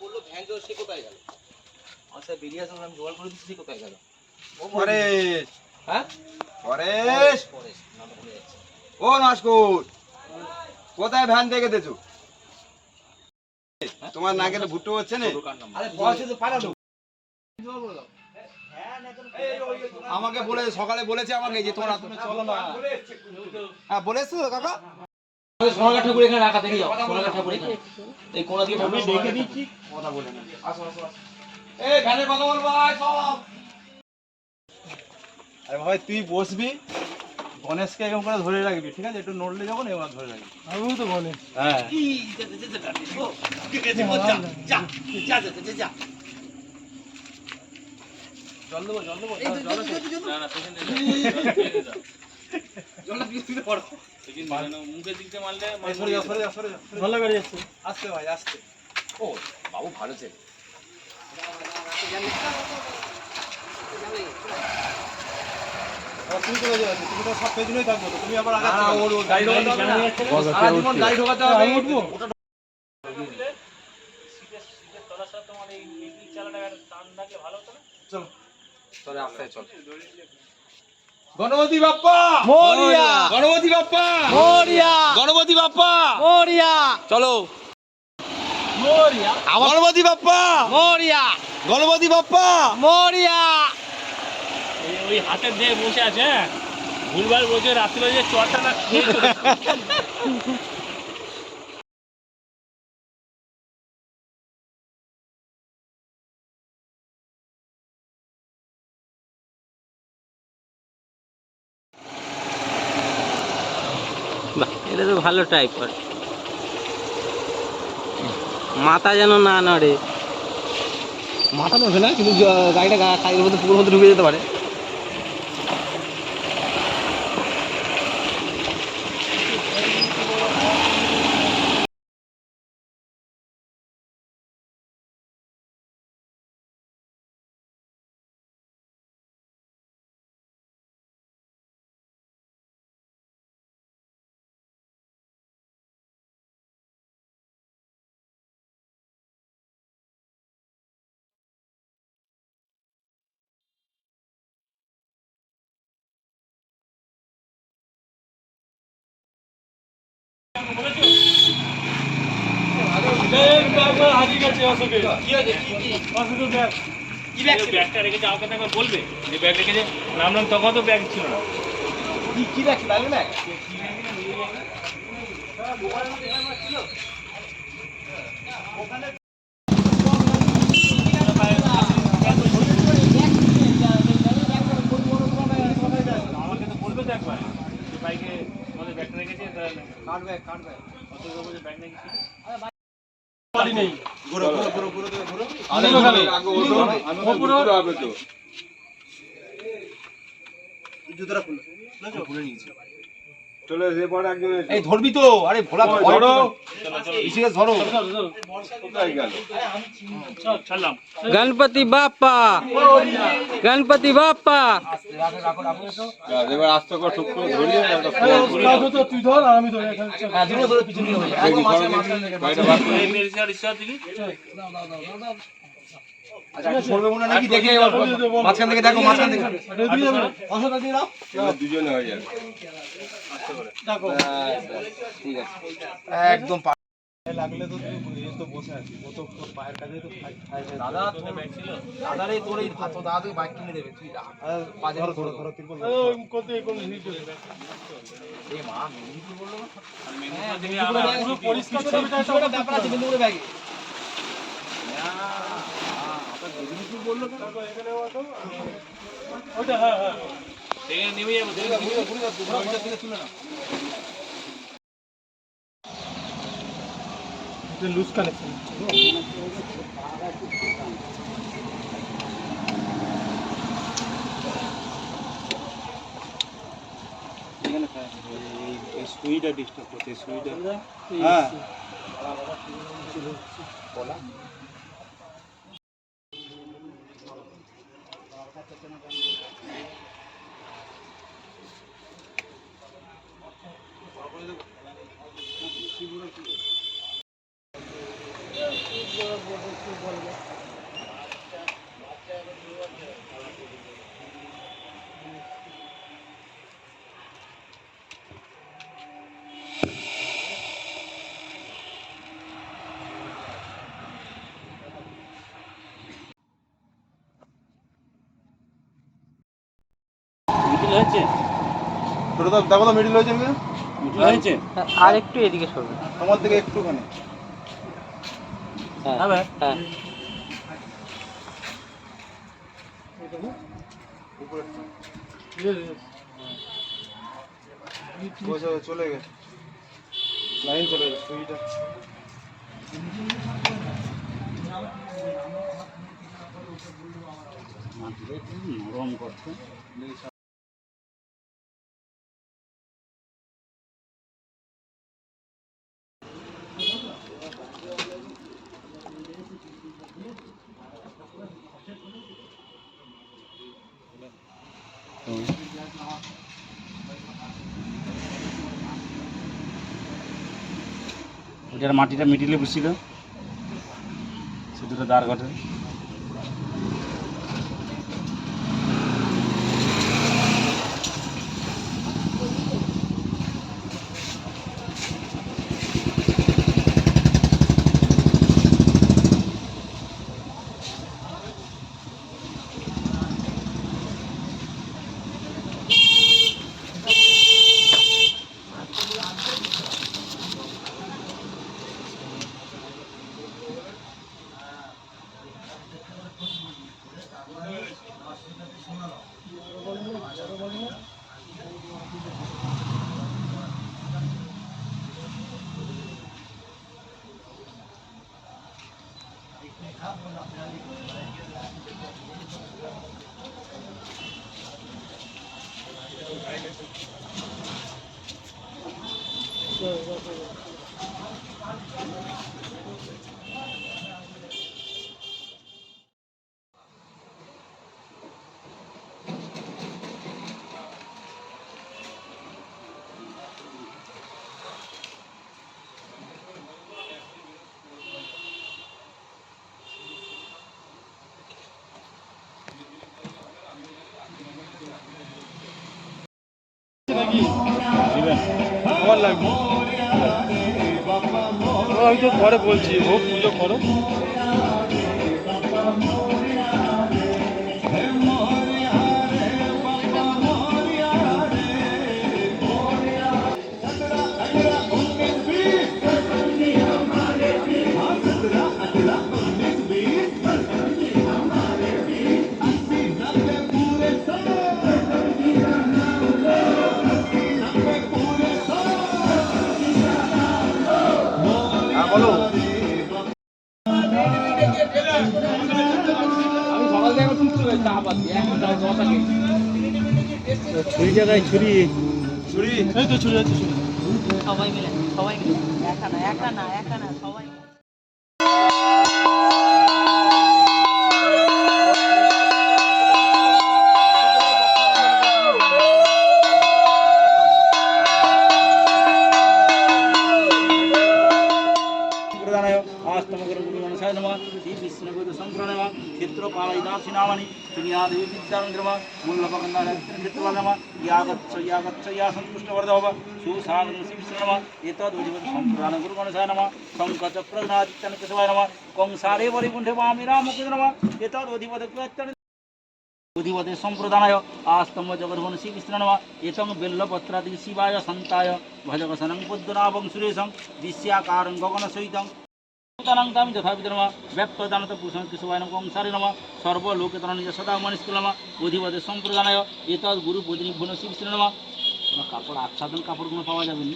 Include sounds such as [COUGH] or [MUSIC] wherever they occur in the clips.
বলল ভ্যান সে কোথায় গেল? আমার সাথে বেরিয়ে আসলাম আমি জোগাড় করে দিচ্ছি সে কোথায় গেল? পরেশ। হ্যাঁ? পরেশ। পরেশ নাম ভুলে যাচ্ছে। ও নস্কুর কোথায় ভ্যান দেখে দেছো তোমার নাকের ভুট্টো হচ্ছে না? আরে তো পালালো আমাকে বলে সকালে বলেছে আমাকে যে তোমরা তুমি চলো না। হ্যাঁ বলেছ কাকা? সোনাগা ঠাকুর এখানে রাখা দেখে যাও সোনাগা ঠাকুর এখানে এই কোনা দিয়ে ঠাকুর দেখে দিচ্ছি কথা বলে না আসো আসো আসো এই ভ্যানে কথা বলব সব আরে ভাই তুই বসবি গণেশকে এরকম করে ধরে রাখবি ঠিক আছে একটু নড়লে যখন এবার ধরে রাখবি আমিও তো গণেশ হ্যাঁ জল দেবো জল দেবো না না পেছনে মুখের দিক দিয়ে মারলে এই সরে যাও ভালো গাড়ি আসতে ভাই আসতে ও বাবু ভালো ছেলে তুমি তো সব পেছনেই থাকব তুমি আবার হবে আমি উঠবো চলে, আস্তে, চল। গণপতি বাপ্পা! মরিয়া! গণপতি বাপ্পা! মরিয়া! গণপতি বাপ্পা! মরিয়া! চলো। মরিয়া! গণপতি বাপ্পা! মরিয়া! গণপতি বাপ্পা! মরিয়া! ওই হাতে দিয়ে বসে আছে ভুলবার ভুলভাল বসে রাত্রি চটটা না [LAUGHS] এটা তো ভালো টাইপ মাথা যেন না নড়ে। মাথা নড়বে না, কিন্তু গাড়িটা গাড়ির মধ্যে পুকুর মধ্যে ঢুকে যেতে পারে। হারিয়ে গেছে অশোকে কি হয়েছে? কি কি অশোকের ব্যাগ। কি ব্যাগ ছিল? ব্যাগটা রেখেছে আমাকে তো একবার বলবে। যে ব্যাগ রেখেছে নামলাম তখন তো ব্যাগ ছিল না। কি কি ব্যাগ ছিল? আলু ব্যাগ? বলবে তো একবার। যে বাইকে আমাদের ব্যাগটা রেখেছে তাহলে cut bag cut bag? Ashok bag নাকি ছিল। বাড়ি নেই ঘুরো ঘুরো ঘুরো ঘুরো ঘুরো ঘুরো আমি ওখানে ওপরে জুতোটা খুলো চলে এসে পরে একজন এই ধরবি তো আরে ভোলা ধরো। ইসিকে ধরো। গণপতি বাপ্পা গণপতি বাপ্পা। এবার আস্তে করে করে তুই ধর আর আমি ধরে। হ্যাঁ পিছনে যাবে। একদম এই আর আচ্ছা মনে হয় দেখে দেখো হয়ে আছে একদম লাগলে তো তুই তো বসে ও তো পায়ের কাছে তো দাদা তোর ব্যাগ ছিল? দাদা রে তোর এই হাত দাদা তুই বাইক কিনে দেবে। তুই রাখ। আর বাজে ধরো ধরো তিরপল ও, কত কোন ভিডিও এ মা মেদিনীপুর বলল? না মেদিনীপুর থেকে মেদিনীপুরের আবার ব্যাগ পুরো পরিষ্কার করে ব্যাপার আছে মেদিনীপুরের ব্যাগে। মেদিনীপুর হ্যাঁ হ্যাঁ লুজ কানেকশন সুইটা ডিস্টার্ব করছে সুইটা হ্যাঁ। হয়েছে? ছোটো তো দেখো তো মিডিল হয়েছে নাকি হয়েছে? আর একটু এদিকে সরবে। তোমার থেকে একটুখানি। হ্যাঁ হ্যাঁ। চলে গেছে। লাইন চলে গেছে সুইটা নরম করছে। ওটার মাটিটা মিডিলে বসছিল সে দুটো দাঁড় ঘটে আমার লাগবে। আমি তো পরে বলছি হোক পুজো করো। ছুরি জায়গায় ছুরি। ছুরি? এই তো ছুরি আছে ছুরি। সবাই মিলে সবাই মিলে। একা না একা না একা না সবাই నిత్యానంద్రమ మూలపకన్నార నిత్యవనమ యాగచ్చ యాగచ్చ యా సంతుష్టవర్ధవ సుసానం శ్రీకృష్ణమ ఏతద్విజవన్ సంప్రాణ గురుగణసా నమ శంఖచక్రనాదిత్యనకశివాయ నమ కంసారే వరిగుంఠే వామి రామకుజ నమ ఏతద్వధివదక్వత్యన ఉదివతే సంప్రదానాయ ఆస్తమ జగద్భవన శ్రీకృష్ణనమ ఏతం బెల్లపత్రాది శివాయ సంతాయ భజగసనం బుద్ధనాభం సురేశం విశ్యాకారం గగన సహితం যথাবিধ নম। ব্যপ্তদানত পুষং কেশবায় নম কংসারে নম। সর্বলোকেতন নিজ সদা মনিষ্কুল অধিপতি সম্প্রদানায় এতৎ গুরু বদ্রীভুবন শ্রীকৃষ্ণ নম। কোনো কাপড় আচ্ছাদন কাপড়গুলো পাওয়া যাবে নি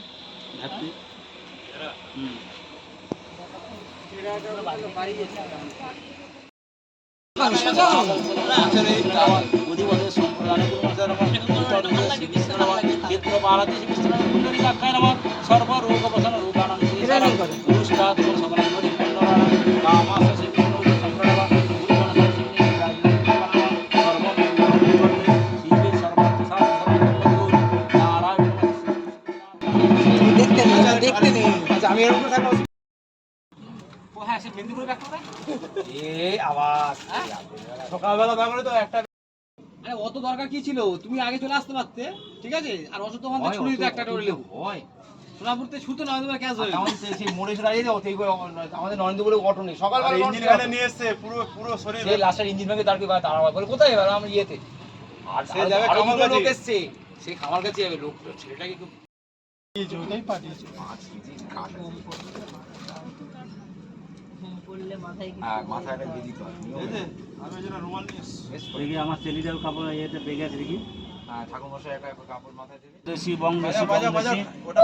নম। সর্বরোগ বসন পুরুষাৎ দেখতে নেই দেখতে নেই। আচ্ছা আমি এরকম থাকব। এ আওয়াজ সকালবেলা থাকলে তো একটা আরে অত দরকার কি ছিল? তুমি আগে চলে আসতে পারতে ঠিক আছে? আর অসুস্থ হয়, ছুরি একটা করে লেবু। হয় সোনাপুরতে ছুতো না তোমার ক্যাশ হয়ে আমাদের সেই মোড়ে এসে দাঁড়িয়ে যাও করে আমাদের নরেন্দ্র বলে অটো নেই। সকালবেলা ইঞ্জিন গাড়ি নিয়ে এসছে পুরো পুরো শরীর সেই লাস্টের ইঞ্জিন ভেঙে দাঁড়িয়ে দাঁড়াবো। বলে কোথায় এবার? আমরা ইয়েতে। আর সে যাবে খামার কাছে। লোক এসছে। সে খামার কাছে যাবে লোক ছেলেটাকে একটু ওটাই পাঠিয়েছে। মাথায় কি হ্যাঁ দিতে হয়। করে। আমার টেলিটার কাপড় এতে বেগে আছে দেখি। হ্যাঁ ঠাকুরমশাই একা একা কাপড় মাথায় দেবে দেশি বং দেশি বাজা, বং বাজা, দেশি ওটা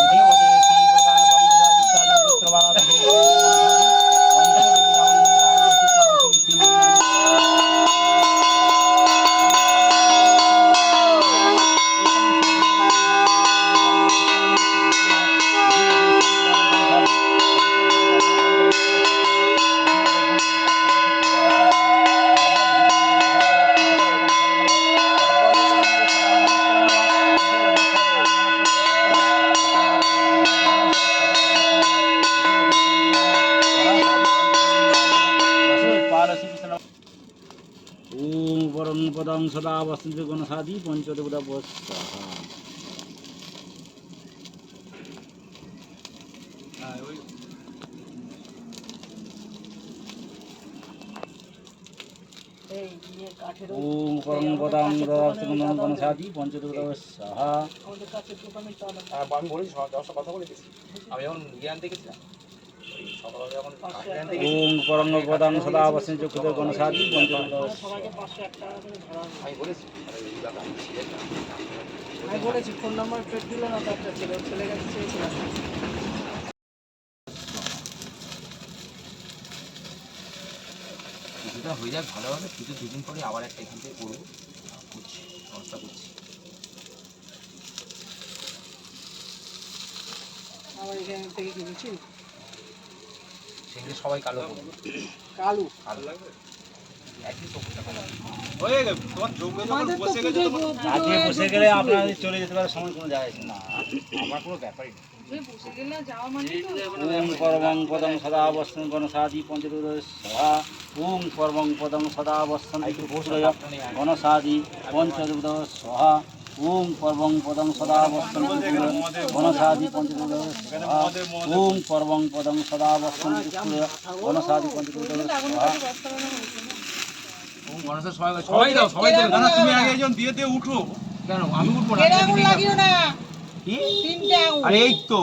সদা বসন্ত গণসাদি ওম পঞ্চদেবতা সাহা। আমাদের দোকানে হ্যাঁ আমি বলেছি দশটা কথা বলে গেছি আমি যখন ইয়ে আনতে গেছিলাম ওই সকালবেলা যখন কাঠি আনতে গেছি ওম পরং পদং সদা বসন্ত চক্ষুদের গণসাদি পঞ্চদেবতা সবাইকে পাঁচশো এক টাকা করে ধরা হবে। আমি বলেছি। আরে এই ব্যাপার আমি ছিলেন না। আমি বলেছি ফোন নাম্বার ফের দিল না তো একটা ছিল ওর ছেলে কাছে চেয়েছিলাম কিছুটা হয়ে যাক ভালোভাবে। কিছু দুদিন পরে আবার একটা এখান থেকে করব। করছি ব্যবস্থা করছি। আমার এখান থেকে কিনেছি সেগুলো সবাই কালো করব। কালু। কালো। লাগবে বসে গেলে। চলে যেতে পারে সময় কোনো না। আমার কোনো ব্যাপারই মানে তো। ওম পদং সদা অবস্থান গণসাদি পঞ্চদুর সহা ওম পদং সদা গণসাদি সহা ওম পরমং পদং সদা বস্তন গণসাদি পঞ্চদুর ওম পরমং পদং সদা বস্তন গণসাদি পঞ্চদুর সবাই সবাই দাও সবাই দেবে না না তুমি আগে একজন দিয়ে দিয়ে উঠো। কেন? আমি উঠবো না। লাগিও না। কি? তিনটে আঙুল। আরে এই তো।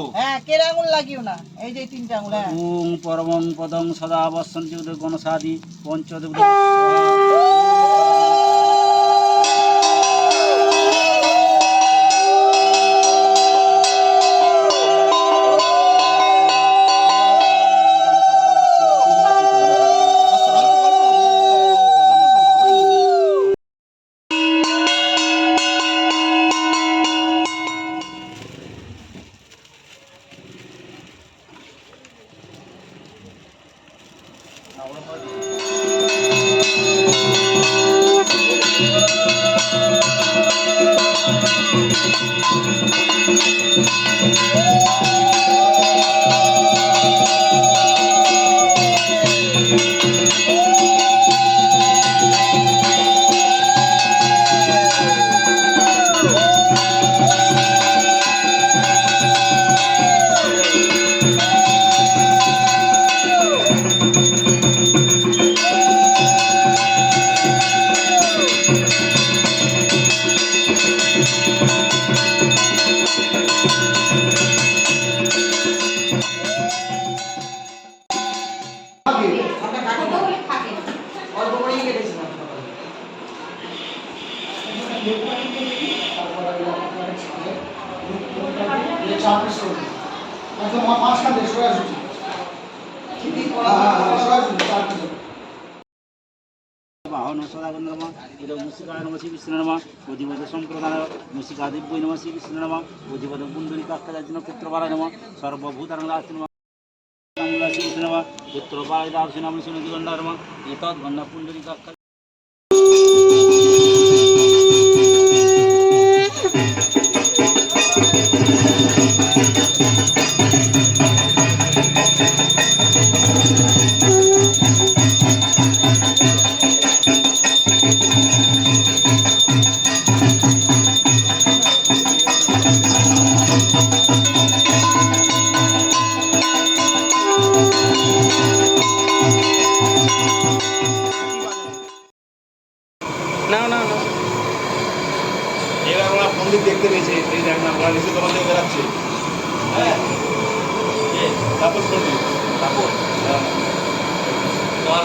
Thank you. বাহন সদাগর নমঃ। ইদ মুসিকায় নমঃ শ্রী বিষ্ণু নমঃ। অধিপদ সম্প্রদায় মুসিকা দিব্যই নমঃ শ্রী বিষ্ণু নমঃ। অধিপদ পুণ্ডরী কাক্ষাজার্জুন পুত্রপারায় নমঃ। সর্বভূতারং রাশি নমঃ শ্রী বিষ্ণু তারপর শুনি তারপর তোমার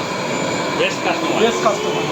বেস্ট কাস্টমার বেশ কাস্টমার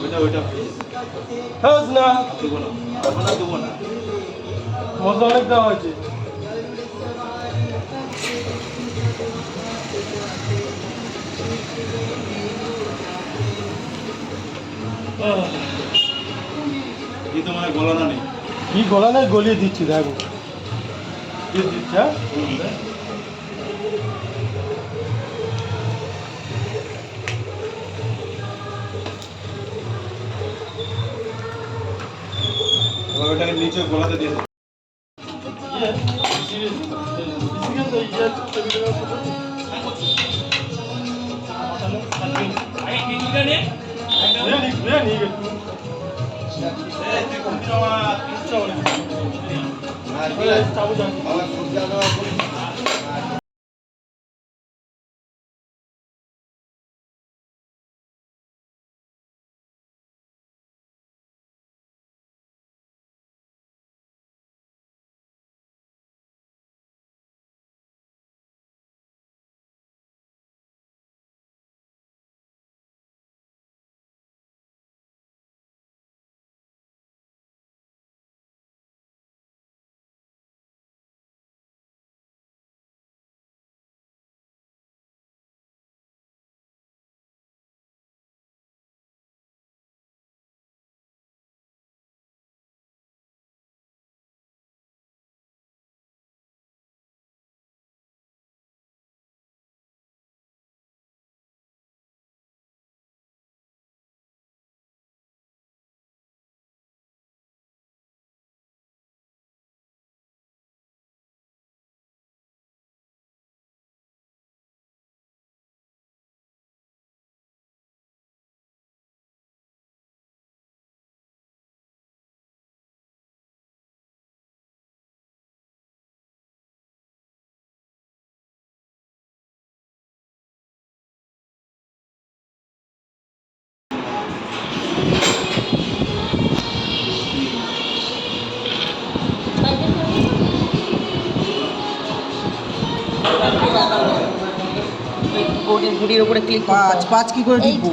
ওইটা ওইটা হ্যাঁ না। দেবো না। দেবো না মশলা অনেক দেওয়া হয়েছে। এই তো মানে গলানো নেই? কি গলা নেই গলিয়ে দিচ্ছি দেখো। দিচ্ছি হ্যাঁ? নিচে গোলাতে দিয়ে ঘুড়ির উপরে ক্লিক পাঁচ পাঁচ কি করে টিপবো?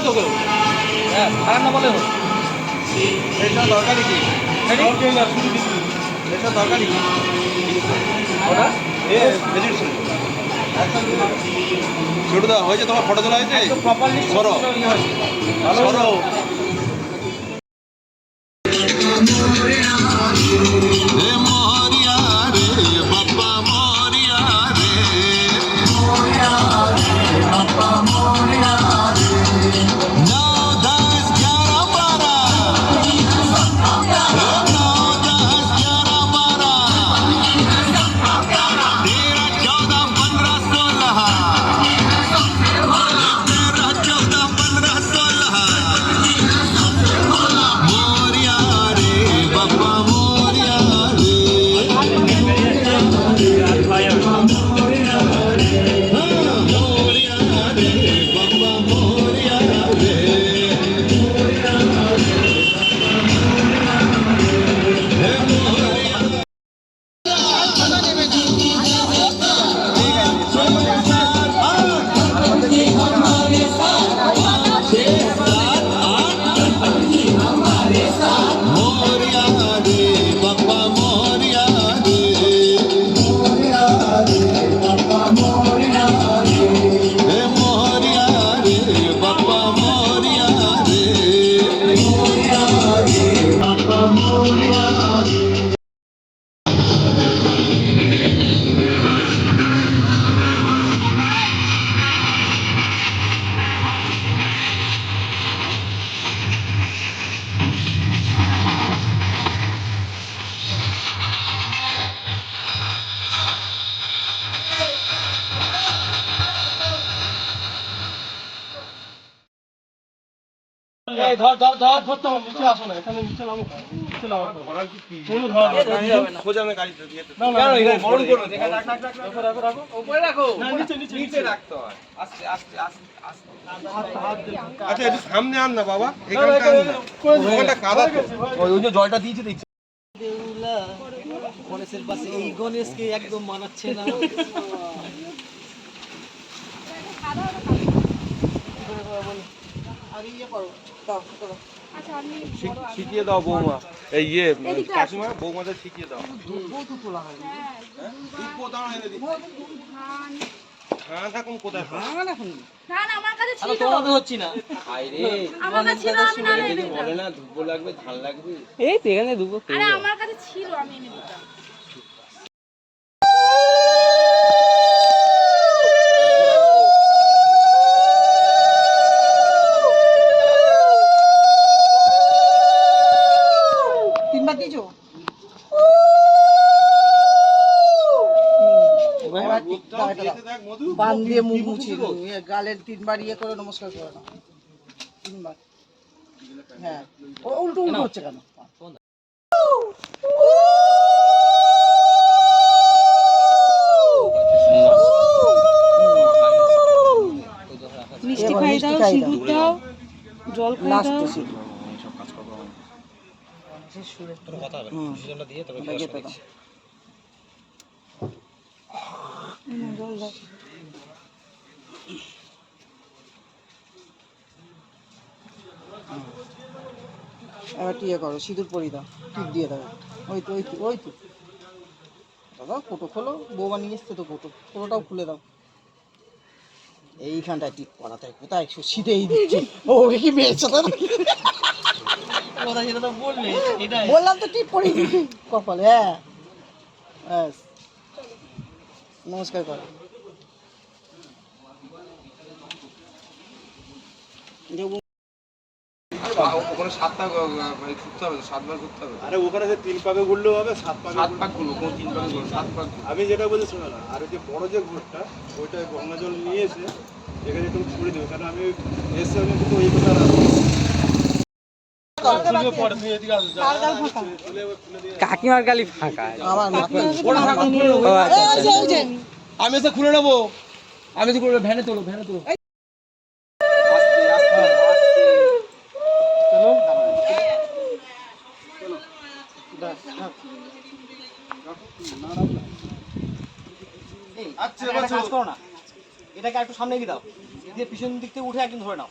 না তো কেউ। হ্যাঁ খারাপ না বলে হোক। দরকারি কি? ওটা? ছোট দা হয়েছে তোমার ফটো তোলা হয়েছে? সরো। সরো। ধর ধর ধর ধরতে হবে নিচে আসো না এখানে নিচে নামো নিচে নামো কোনো ধর খোঁজা আমি গাড়িতে দিয়ে না না বরণ করো এখানে রাখ রাখ রাখ রাখ। রাখো রাখো রাখো উপরে রাখো না নিচে নিচে নিচে নিচে রাখতে হয় আস্তে আস্তে আস্তে আস্তে হাত হাত দিয়ে আচ্ছা একটু সামনে আন না বাবা এখানটা আন না, না করে দিবো। ওখানটা কাদা তো ওই ওই যে জলটা দিয়েছে দেখছি গণেশের পাশে এই গণেশকে একদম মানাচ্ছে না ইয়ে শিখিয়ে দাও বৌমা। এই ইয়ে কাকিমা বৌমাদের শিখিয়ে দাও। হ্যাঁ এখন কোথায় পাবো? না না আমার কাছে ছিল। না। আমার কাছে ছিল আমি না এনে দিতাম। বলে না ধুব্ব লাগবে ধান লাগবে। এই তো এখানে দুবো আমার কাছে ছিল আমি এনে দিতাম। বান দিয়ে মুখ। ইয়ে গালের তিনবার ইয়ে করে নমস্কার করে নাও। তিনবার। হ্যাঁ। উল্টো উল্টো হচ্ছে কেন? মিষ্টি খাই দাও সিঁদুর দাও। জল খাই দাও। এবার ইয়ে করো সিঁদুর পরি দাও টিপ দিয়ে দাও। ওই তো ওই তো ওই তো। দাদা কোটো খোলো বৌমা নিয়ে এসছে তো কোটো কোটোটাও খুলে দাও। এইখানটায় টিপ করাতে হয়। কোথায় শীতেই দিচ্ছে? ও ওকে কি মেয়েছে তো বললাম তো টিপ পরি। কপালে হ্যাঁ। ব্যাস। নমস্কার করো। ওখানে সাতটা ঘুরতে হবে সাতবার ঘুরতে হবে আরে ওখানে যে তিন পাকে ঘুরলেও হবে সাত পাকে সাত পাকগুলো কোন তিন পাক সাত পাক আমি যেটা বলছি শোনো না আর ওই যে বড় যে ঘুরটা ওইটা গঙ্গা জল নিয়ে এসে এখানে একটু ছুড়ে দেবে কারণ আমি এসে আমি কিন্তু ওই কথা যে, এই যে। আমি এসে খুলে নেব। আমি এসে খুলে ভ্যানে তোলো ভ্যানে তোলো। আচ্ছা কাজ করো না। এটাকে একটু সামনে এগিয়ে দাও। দিয়ে পিছন দিক থেকে উঠে একদম ধরে নাও।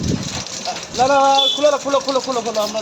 না না খুলো না খুলো খুলো খুলো খুলো আমরা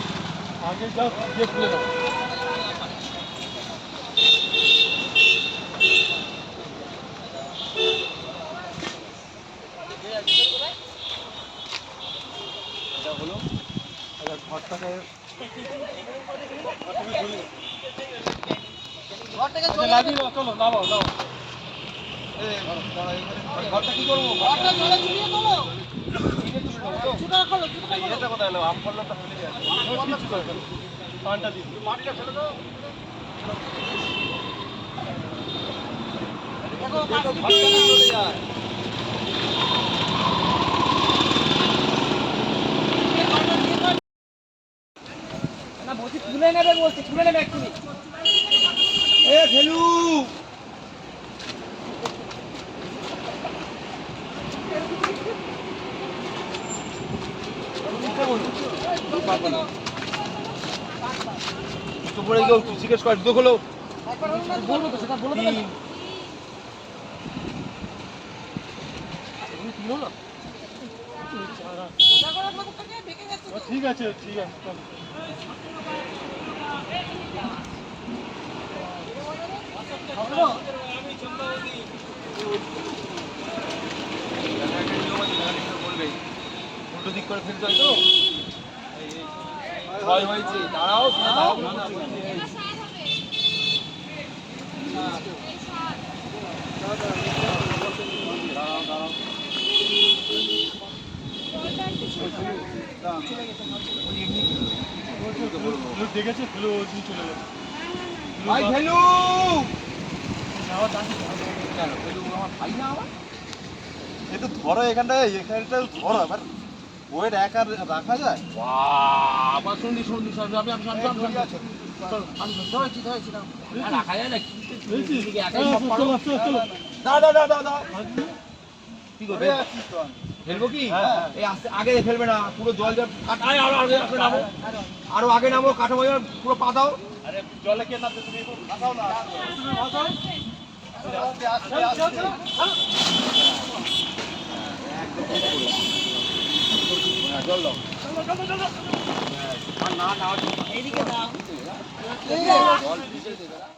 আগে যাও গিয়ে খুলে দাও। এটা হলো ঘরটাকে আচ্ছা, চলে লাগিয়ে দাও, চলো নামাও নাও ঘরটা কি করব? ঘরটা চুরিয়ে তোলো। তুলে নেবে বলছি তুলে নেবে এক্ষুনি এ ফেলু তো পড়ে গেল তুই জিজ্ঞেস কর দুটো হলো ঠিক আছে ঠিক আছে উল্টো দিক করে ফেলতে হয় তো? দেখেছে ফেলু চলে গেছে ভাই কেন আমার ভাই না আমার এ তো ধরো এখানটায় এখানটা ধরো আবার ওয়েট এক আর রাখা যায়? আবার শুনলি শুনলি সব আমি আমি আমি আমি ধরেছি ধরেছি রাখা যায় না হ্যাঁ, কি করবে। ফেলব কি? এই আগে ফেলবে না পুরো জল জল আরও আগে নামো। আরও আগে নামো কাঠো মজা পুরো পা দাও। আরে জলে কে নামতে তুমি? ভাসাও না। আস্তে আস্তে আস্তে এইদিকে দাও না।